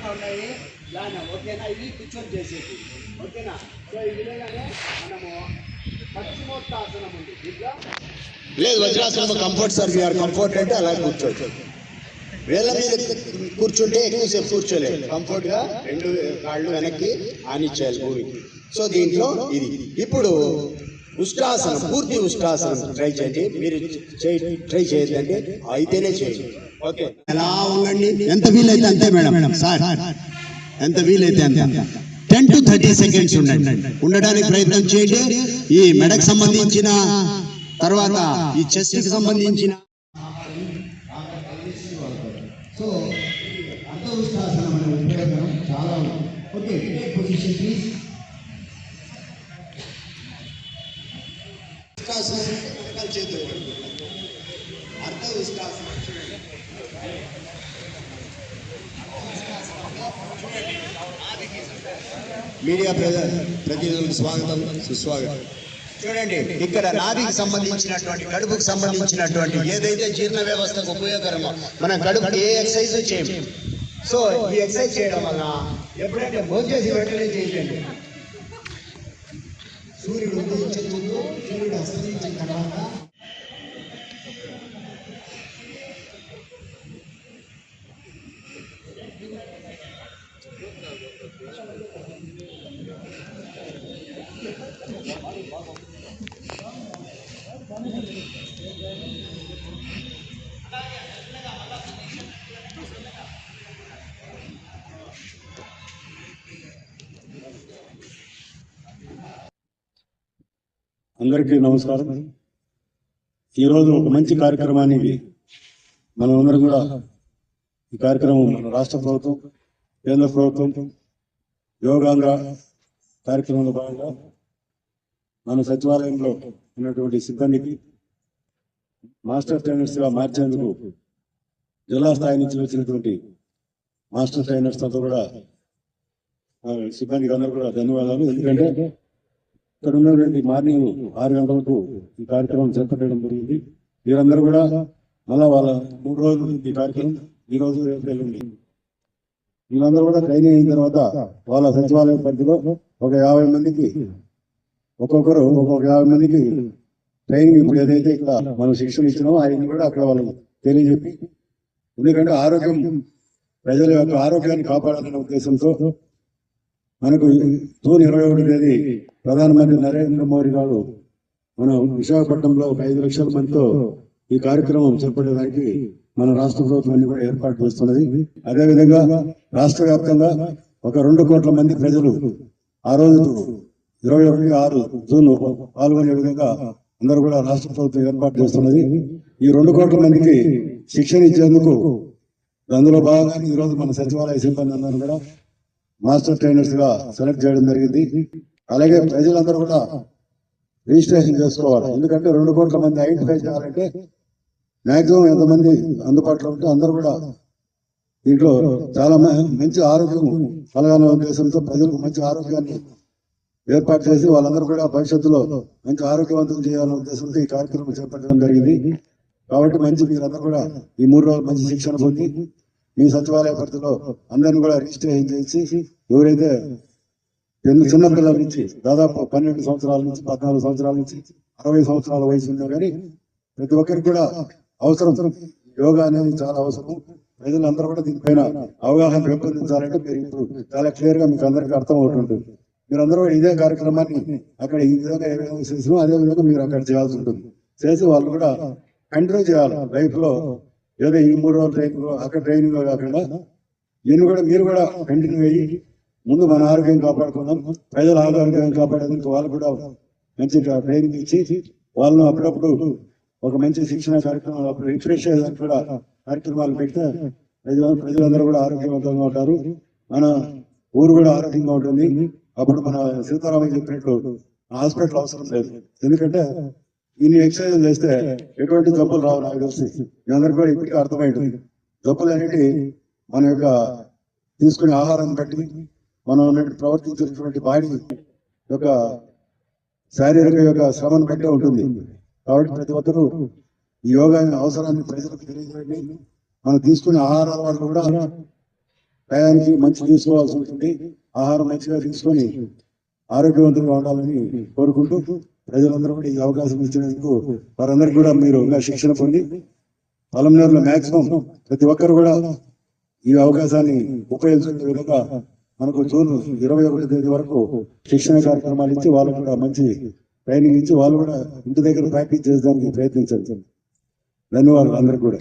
విధంగా ఉన్నాయి. దాని ఓకేనా? ఇది కూర్చొని చేసేది. ఓకేనా? సో ఈ విధంగానే మనము పశ్చిమోత్తాసనం ఉంది. దీంట్లో లేదు వజ్రాసనం comfort sir we are comfort అంటే అలా కూర్చోవచ్చు వేళ్ళ మీద కూర్చుంటే ఎక్కువసేపు కూర్చోలేదు కంఫర్ట్గా రెండు కాళ్ళు వెనక్కి ఆనిచ్చేయాలి భూమికి. సో దీంట్లో ఇది. ఇప్పుడు ఉష్టాసనం పూర్తి ఉష్టాసనం ట్రై చేయండి. మీరు చేయ- ట్రై చేయొద్దంటే అయితేనే చేయండి. ఎలా ఉండండి? ఎంత వీలైతే అంతే మేడం. సార్ ఎంత వీలైతే అంతే. టెన్ టు థర్టీ సెకండ్స్ ఉండండి. ఉండడానికి ప్రయత్నం చేయండి. ఈ మెడకు సంబంధించిన తర్వాత ఈ చెస్ట్కి సంబంధించిన సో అర్థవిశ్వాసనం అనే ఉపయోగం చాలా ఉంది. ఓకే పొజిషన్ ప్లీజ్ అర్థ ఉష్టాసనం మీడియా ప్రజ- ప్రతినిధులకు స్వాగతం సుస్వాగతం. చూడండి ఇక్కడ నాభికి సంబంధించినటువంటి కడుపుకు సంబంధించినటువంటి ఏదైతే జీర్ణ వ్యవస్థకు ఉపయోగకరమో మనం కడుపు ఏ ఎక్సర్సైజ్ చేయం? సో ఈ ఎక్సర్సైజ్ చేయడం వల్ల ఎప్పుడైతే భోజేసి వెంటనే చేయండి సూర్యుడు ఉదయించే ముందు అందరికీ నమస్కారం. ఈరోజు ఒక మంచి కార్యక్రమానికి మనం అందరం కూడా ఈ కార్యక్రమం మన రాష్ట్ర ప్రభుత్వం కేంద్ర ప్రభుత్వం యోగాంగ కార్యక్రమంలో భాగంగా మన సచివాలయంలో ఉన్నటువంటి సిబ్బందికి మాస్టర్ ట్రైనర్స్గా మార్చేందుకు జిల్లా స్థాయి నుంచి వచ్చినటువంటి మాస్టర్ ట్రైనర్స్ అంతా కూడా సిబ్బందికి అందరూ కూడా ధన్యవాదాలు. ఎందుకంటే ఇక్కడ ఉన్నటువంటి మార్నింగ్ ఆరు గంటలకు ఈ కార్యక్రమం చేపట్టడం జరిగింది. వీరందరూ కూడా మళ్ళా వాళ్ళ మూడు రోజులు ఈ కార్యక్రమం ఈ రోజు రేపు వెళ్ళింది వీళ్ళందరూ కూడా ట్రైనింగ్ అయిన తర్వాత వాళ్ళ సచివాలయం పరిధిలో ఒక యాభై మందికి ఒక్కొక్కరు ఒక్కొక్క యాభై మందికి ట్రైనింగ్ ఇప్పుడు ఏదైతే ఇక్కడ మనం శిక్షణ ఇచ్చినామో ఆయన కూడా అక్కడ వాళ్ళకి తెలియజెప్పి ఎందుకంటే ఆరోగ్యం ప్రజల యొక్క ఆరోగ్యాన్ని కాపాడాలనే ఉద్దేశంతో మనకు జూన్ ఇరవై ఒకటి తేదీ ప్రధానమంత్రి నరేంద్ర మోడీ గారు మనం విశాఖపట్నంలో ఒక ఐదు లక్షల మందితో ఈ కార్యక్రమం చేపట్టడానికి మన రాష్ట్ర ప్రభుత్వం అన్ని కూడా ఏర్పాటు చేస్తున్నది. అదేవిధంగా రాష్ట్ర వ్యాప్తంగా ఒక రెండు కోట్ల మంది ప్రజలు ఆ రోజు ఇరవై ఒకటి ఆరు జూన్ పాల్గొనే విధంగా అందరూ కూడా రాష్ట్ర ప్రభుత్వం ఏర్పాటు చేస్తున్నది. ఈ రెండు కోట్ల మందికి శిక్షణ ఇచ్చేందుకు అందులో భాగంగా ఈ రోజు మన సచివాలయ సిబ్బంది అందరూ కూడా మాస్టర్ ట్రైనర్స్గా సెలెక్ట్ చేయడం జరిగింది. అలాగే ప్రజలందరూ కూడా రిజిస్ట్రేషన్ చేసుకోవాలి. ఎందుకంటే రెండు కోట్ల మంది ఐడెంటిఫై చేయాలంటే మాక్సిమం ఎంతమంది అందుబాటులో ఉంటే అందరూ కూడా దీంట్లో చాలా మ- మంచి ఆరోగ్యం కలగాలనే ఉద్దేశంతో ప్రజలకు మంచి ఆరోగ్యాన్ని ఏర్పాటు చేసి వాళ్ళందరూ కూడా భవిష్యత్తులో మంచి ఆరోగ్యవంతం చేయాలనే ఉద్దేశంతో ఈ కార్యక్రమం చేపట్టడం జరిగింది. కాబట్టి మంచి మీరందరూ కూడా ఈ మూడు రోజులు మంచి శిక్షణ పొంది మీ సచివాలయ పరిధిలో అందరిని కూడా రిజిస్ట్రేషన్ చేసి ఎవరైతే చిన్న చిన్న పిల్లల నుంచి దాదాపు పన్నెండు సంవత్సరాల నుంచి పద్నాలుగు సంవత్సరాల నుంచి అరవై సంవత్సరాల వయసు ఉన్నా కానీ ప్రతి ఒక్కరికి కూడా అవసరం. యోగా అనేది చాలా అవసరం. ప్రజలందరూ కూడా దీనిపైన అవగాహన పెంపొందించాలంటే మీరు ఇప్పుడు చాలా క్లియర్గా మీకు అందరికీ అర్థం అవుతుంటుంది మీరందరూ కూడా ఇదే కార్యక్రమాన్ని అక్కడ ఈ విధంగా ఏ విధంగా చేసినా అదే విధంగా మీరు అక్కడ చేయాల్సి ఉంటుంది. చేసి వాళ్ళు కూడా కంటిన్యూ చేయాలి లైఫ్లో ఏదో ఈ మూడు రోజులు ట్రైనింగ్ అక్కడ ట్రైనింగ్ కాకుండా దీన్ని కూడా మీరు కూడా కంటిన్యూ అయ్యి ముందు మన ఆరోగ్యం కాపాడుకుందాం. ప్రజల ఆరోగ్యం కాపాడేందుకు వాళ్ళు కూడా మంచి ట్రైనింగ్ ఇచ్చి వాళ్ళను అప్పుడప్పుడు ఒక మంచి శిక్షణ కార్యక్రమాలు అప్పుడు రిఫ్రెష్ చేయడానికి కూడా కార్యక్రమాలు పెడితే ప్రజలు ప్రజలందరూ కూడా ఆరోగ్యవంతంగా ఉంటారు. మన ఊరు కూడా ఆరోగ్యంగా ఉంటుంది. అప్పుడు మన సీతారామయ్య చెప్పినట్టు హాస్పిటల్ అవసరం లేదు. ఎందుకంటే ఇన్ని ఎక్సర్సైజ్ చేస్తే ఎటువంటి జబ్బులు రావు నాకు తెలిసి. మీ అందరికీ కూడా ఇప్పటికీ అర్థమైంటుంది జబ్బులు అనేవి మన యొక్క తీసుకునే ఆహారాన్ని బట్టి మనం ప్రవర్తించినటువంటి బాడీ యొక్క శారీరక యొక్క శ్రమను బట్టే ఉంటుంది. కాబట్టి ప్రతి ఒక్కరూ ఈ యోగా అవసరాన్ని ప్రజలకు తెలియజేయండి. మనం తీసుకునే ఆహారాల వల్ల కూడా టయానికి మంచి తీసుకోవాల్సి ఉంటుంది. ఆహారం మంచిగా తీసుకొని ఆరోగ్యవంతంగా ఉండాలని కోరుకుంటూ ప్రజలందరూ కూడా ఈ అవకాశం ఇచ్చినందుకు వారందరికీ కూడా మీరు ఇంకా శిక్షణ పొంది పలంనేరులో మాక్సిమం ప్రతి ఒక్కరు కూడా ఈ అవకాశాన్ని ఉపయోగించుకునే విధంగా మనకు జూన్ ఇరవై ఒకటి తేదీ వరకు శిక్షణ కార్యక్రమాలు ఇచ్చి వాళ్ళకు కూడా మంచి ట్రైనింగ్ ఇచ్చి వాళ్ళు కూడా ఇంటి దగ్గర ప్రాక్టీస్ చేసేదానికి ప్రయత్నించండి ధన్యవాదాలు అందరూ కూడా.